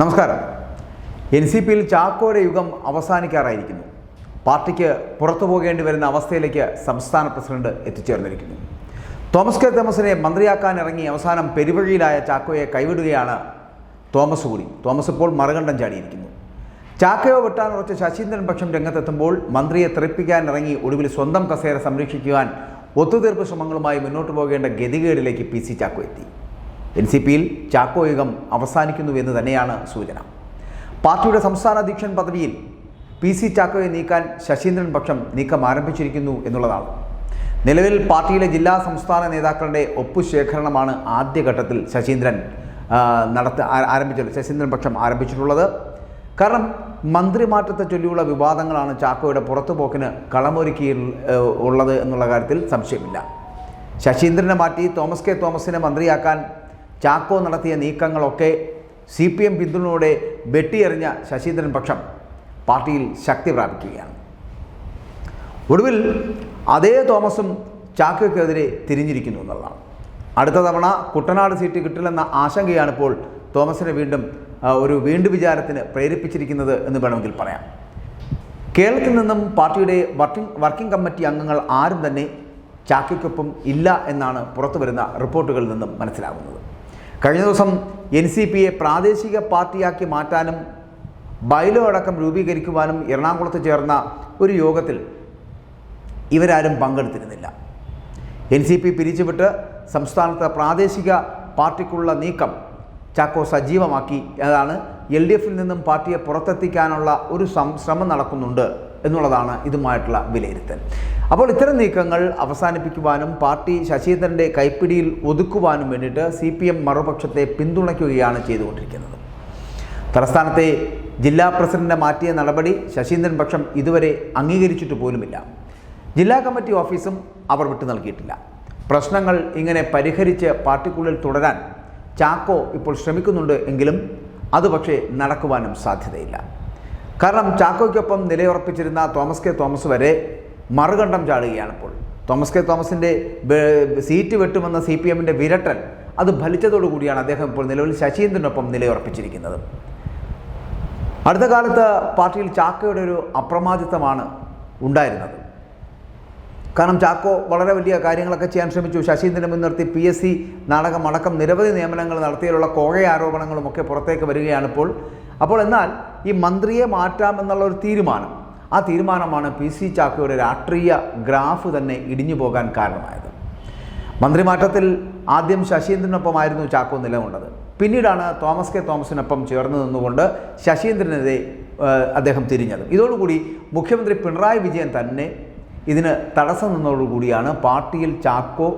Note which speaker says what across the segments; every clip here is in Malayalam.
Speaker 1: നമസ്കാരം. എൻ സി പിയിൽ ചാക്കോയുടെ യുഗം അവസാനിക്കാറായിരിക്കുന്നു. പാർട്ടിക്ക് പുറത്തു പോകേണ്ടി വരുന്ന അവസ്ഥയിലേക്ക് സംസ്ഥാന പ്രസിഡന്റ് എത്തിച്ചേർന്നിരിക്കുന്നു. തോമസ് കെ തോമസിനെ മന്ത്രിയാക്കാൻ ഇറങ്ങി അവസാനം പെരുവഴിയിലായ ചാക്കോയെ കൈവിടുകയാണ് തോമസ് കൂടി. തോമസ് ഇപ്പോൾ മറുകണ്ഠം ചാടിയിരിക്കുന്നു. ചാക്കയോ വെട്ടാനുറച്ച ശശീന്ദ്രൻ പക്ഷം രംഗത്തെത്തുമ്പോൾ മന്ത്രിയെ തെറിപ്പിക്കാൻ ഇറങ്ങി ഒടുവിൽ സ്വന്തം കസേര സംരക്ഷിക്കുവാൻ ഒത്തുതീർപ്പ് ശ്രമങ്ങളുമായി മുന്നോട്ട് പോകേണ്ട ഗതികേടിലേക്ക് പി സി ചാക്കോ എത്തി. എൻ സി പിയിൽ ചാക്കോ യുഗം അവസാനിക്കുന്നു എന്ന് തന്നെയാണ് സൂചന. പാർട്ടിയുടെ സംസ്ഥാന അധ്യക്ഷൻ പദവിയിൽ പി സി ചാക്കോയെ നീക്കാൻ ശശീന്ദ്രൻ പക്ഷം നീക്കം ആരംഭിച്ചിരിക്കുന്നു എന്നുള്ളതാണ്. നിലവിൽ പാർട്ടിയിലെ ജില്ലാ സംസ്ഥാന നേതാക്കളുടെ ഒപ്പുശേഖരണമാണ് ആദ്യഘട്ടത്തിൽ ശശീന്ദ്രൻ നടത്ത ആരംഭിച്ചത് ശശീന്ദ്രൻ പക്ഷം ആരംഭിച്ചിട്ടുള്ളത്. കാരണം മന്ത്രിമാറ്റത്തെ ചൊല്ലിയുള്ള വിവാദങ്ങളാണ് ചാക്കോയുടെ പുറത്തുപോക്കിന് കളമൊരുക്കി ഉള്ളത് എന്നുള്ള കാര്യത്തിൽ സംശയമില്ല. ശശീന്ദ്രനെ മാറ്റി തോമസ് കെ തോമസിനെ മന്ത്രിയാക്കാൻ ചാക്കോ നടത്തിയ നീക്കങ്ങളൊക്കെ സി പി എം പിന്തുണയോടെ വെട്ടിയെറിഞ്ഞ ശശീന്ദ്രൻ പക്ഷം പാർട്ടിയിൽ ശക്തി പ്രാപിക്കുകയാണ്. ഒടുവിൽ അതേ തോമസും ചാക്കോയ്ക്കെതിരെ തിരിഞ്ഞിരിക്കുന്നു എന്നുള്ളതാണ്. അടുത്ത തവണ കുട്ടനാട് സീറ്റ് കിട്ടില്ലെന്ന ആശങ്കയാണ് ഇപ്പോൾ തോമസിനെ വീണ്ടും ഒരു വീണ്ടു വിചാരത്തിന് പ്രേരിപ്പിച്ചിരിക്കുന്നത് എന്ന് വേണമെങ്കിൽ പറയാം. കേരളത്തിൽ നിന്നും പാർട്ടിയുടെ വർക്കിംഗ് വർക്കിംഗ് കമ്മിറ്റി അംഗങ്ങൾ ആരും തന്നെ ചാക്കയ്ക്കൊപ്പം ഇല്ല എന്നാണ് പുറത്തു വരുന്ന റിപ്പോർട്ടുകളിൽ നിന്നും മനസ്സിലാകുന്നത്. കഴിഞ്ഞ ദിവസം എൻ സി പിയെ പ്രാദേശിക പാർട്ടിയാക്കി മാറ്റാനും ബൈലോ അടക്കം രൂപീകരിക്കുവാനും എറണാകുളത്ത് ചേർന്ന ഒരു യോഗത്തിൽ ഇവരാരും പങ്കെടുത്തിരുന്നില്ല. എൻ സി പി പിരിച്ചുവിട്ട് സംസ്ഥാനത്ത് പ്രാദേശിക പാർട്ടിക്കുള്ള നീക്കം ചാക്കോ സജീവമാക്കി. അതാണ് എൽ ഡി എഫിൽ നിന്നും പാർട്ടിയെ പുറത്തെത്തിക്കാനുള്ള ഒരു ശ്രമം നടക്കുന്നുണ്ട്. എന്നുള്ളതാണ് ഇതുമായിട്ടുള്ള വിലയിരുത്തൽ. അപ്പോൾ ഇത്തരം നീക്കങ്ങൾ അവസാനിപ്പിക്കുവാനും പാർട്ടി ശശീന്ദ്രന്റെ കൈപ്പിടിയിൽ ഒതുക്കുവാനും വേണ്ടിയിട്ട് സി പി എം മറുപക്ഷത്തെ പിന്തുണയ്ക്കുകയാണ് ചെയ്തുകൊണ്ടിരിക്കുന്നത്. തലസ്ഥാനത്തെ ജില്ലാ പ്രസിഡന്റിനെ മാറ്റിയ നടപടി ശശീന്ദ്രൻ പക്ഷം ഇതുവരെ അംഗീകരിച്ചിട്ട് പോലുമില്ല. ജില്ലാ കമ്മിറ്റി ഓഫീസും അവർ വിട്ടു നൽകിയിട്ടില്ല. പ്രശ്നങ്ങൾ ഇങ്ങനെ പരിഹരിച്ച് പാർട്ടിക്കുള്ളിൽ തുടരാൻ ചാക്കോ ഇപ്പോൾ ശ്രമിക്കുന്നുണ്ട് എങ്കിലും അത് പക്ഷേ നടക്കുവാനും സാധ്യതയില്ല. കാരണം ചാക്കോയ്ക്കൊപ്പം നിലയുറപ്പിച്ചിരുന്ന തോമസ് കെ തോമസ് വരെ മറുകണ്ഠം ചാടുകയാണ് ഇപ്പോൾ. തോമസ് കെ തോമസിന്റെ സീറ്റ് വെട്ടുമെന്ന സി പി എമ്മിന്റെ വിരട്ടൽ അത് ഫലിച്ചതോടുകൂടിയാണ് അദ്ദേഹം ഇപ്പോൾ നിലവിൽ ശശീന്ദ്രനൊപ്പം നിലയുറപ്പിച്ചിരിക്കുന്നത്. അടുത്ത കാലത്ത് പാർട്ടിയിൽ ചാക്കോയുടെ ഒരു അപ്രമാദിത്വമാണ് ഉണ്ടായിരുന്നത്. കാരണം ചാക്കോ വളരെ വലിയ കാര്യങ്ങളൊക്കെ ചെയ്യാൻ ശ്രമിച്ചു. ശശീന്ദ്രനെ മുൻനിർത്തി പി എസ് സി നാടകമടക്കം നിരവധി നിയമനങ്ങൾ നടത്തിയതിലുള്ള കോഴ ആരോപണങ്ങളും ഒക്കെ പുറത്തേക്ക് വരികയാണിപ്പോൾ അപ്പോൾ എന്നാൽ ഈ മന്ത്രിയെ മാറ്റാമെന്നുള്ള ഒരു തീരുമാനം. ആ തീരുമാനമാണ് പി സി ചാക്കോയുടെ രാഷ്ട്രീയ ഗ്രാഫ് തന്നെ ഇടിഞ്ഞു പോകാൻ കാരണമായത്. മന്ത്രിമാറ്റത്തിൽ ആദ്യം ശശീന്ദ്രനൊപ്പമായിരുന്നു ചാക്കോ നിലകൊണ്ടത്. പിന്നീടാണ് തോമസ് കെ തോമസിനൊപ്പം ചേർന്ന് നിന്നുകൊണ്ട് ശശീന്ദ്രനെതിരെ അദ്ദേഹം തിരിഞ്ഞത്. ഇതോടുകൂടി മുഖ്യമന്ത്രി പിണറായി വിജയൻ തന്നെ ഇതിന് തടസ്സം നിന്നതോടുകൂടിയാണ് പാർട്ടിയിൽ ചാക്കോ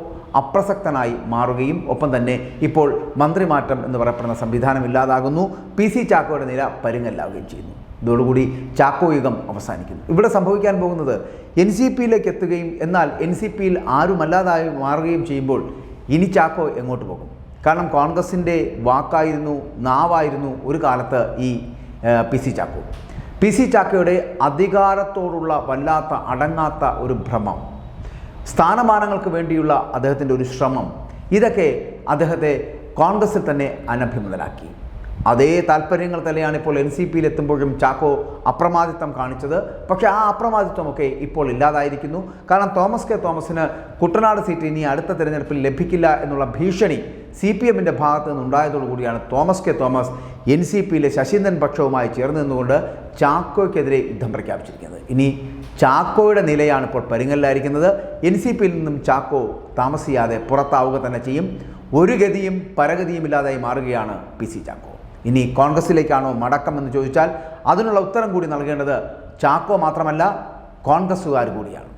Speaker 1: അപ്രസക്തനായി മാറുകയും ഒപ്പം തന്നെ ഇപ്പോൾ മന്ത്രിമാറ്റം എന്ന് പറയപ്പെടുന്ന സംവിധാനം ഇല്ലാതാകുന്നു. പി സി ചാക്കോയുടെ നില പരുങ്ങല്ലാവുകയും ചെയ്യുന്നു. ഇതോടുകൂടി ചാക്കോ യുഗം അവസാനിക്കുന്നു. ഇവിടെ സംഭവിക്കാൻ പോകുന്നത് എൻ സി പിയിലേക്ക് എത്തുകയും എന്നാൽ എൻ സി പിയിൽ ആരുമല്ലാതായി മാറുകയും ചെയ്യുമ്പോൾ ഇനി ചാക്കോ എങ്ങോട്ട് പോകും? കാരണം കോൺഗ്രസിന്റെ വാക്കായിരുന്നു നാവായിരുന്നു ഒരു കാലത്ത് ഈ P C Chacko. P C ചാക്കോയുടെ അധികാരത്തോടുള്ള വല്ലാത്ത അടങ്ങാത്ത ഒരു ഭ്രമം സ്ഥാനമാനങ്ങൾക്ക് വേണ്ടിയുള്ള അദ്ദേഹത്തിന്റെ ഒരു ശ്രമം. ഇതൊക്കെ അദ്ദേഹത്തെ കോൺഗ്രസിൽ തന്നെ അനഭിമുതലാക്കി. അതേ താല്പര്യങ്ങൾ തന്നെയാണ് ഇപ്പോൾ എൻ സി പിയിൽ എത്തുമ്പോഴും ചാക്കോ അപ്രമാദിത്വം കാണിച്ചത്. പക്ഷേ ആ അപ്രമാദിത്വമൊക്കെ ഇപ്പോൾ ഇല്ലാതായിരിക്കുന്നു. കാരണം തോമസ് കെ തോമസിന് കുട്ടനാട് സീറ്റ് ഇനി അടുത്ത തിരഞ്ഞെടുപ്പിൽ ലഭിക്കില്ല എന്നുള്ള ഭീഷണി സി പി എമ്മിന്റെ ഭാഗത്തു നിന്നുണ്ടായതോടുകൂടിയാണ് Thomas K Thomas N C പിയിലെ ശശീന്ദ്രൻ പക്ഷവുമായി ചേർന്ന് നിന്നുകൊണ്ട് ചാക്കോയ്ക്കെതിരെ യുദ്ധം പ്രഖ്യാപിച്ചിരിക്കുന്നത്. ഇനി ചാക്കോയുടെ നിലയാണ് ഇപ്പോൾ പരിങ്ങലിലായിരിക്കുന്നത് എൻ സി പിയിൽ നിന്നും ചാക്കോ താമസിയാതെ പുറത്താവുക തന്നെ ചെയ്യും. ഒരു ഗതിയും പരഗതിയും ഇല്ലാതായി മാറുകയാണ് പി സി ചാക്കോ. ഇനി കോൺഗ്രസിലേക്കാണോ മടക്കം എന്ന് ചോദിച്ചാൽ അതിനുള്ള ഉത്തരം കൂടി നൽകേണ്ടത് ചാക്കോ മാത്രമല്ല കോൺഗ്രസ്സുകാർ കൂടിയാണ്.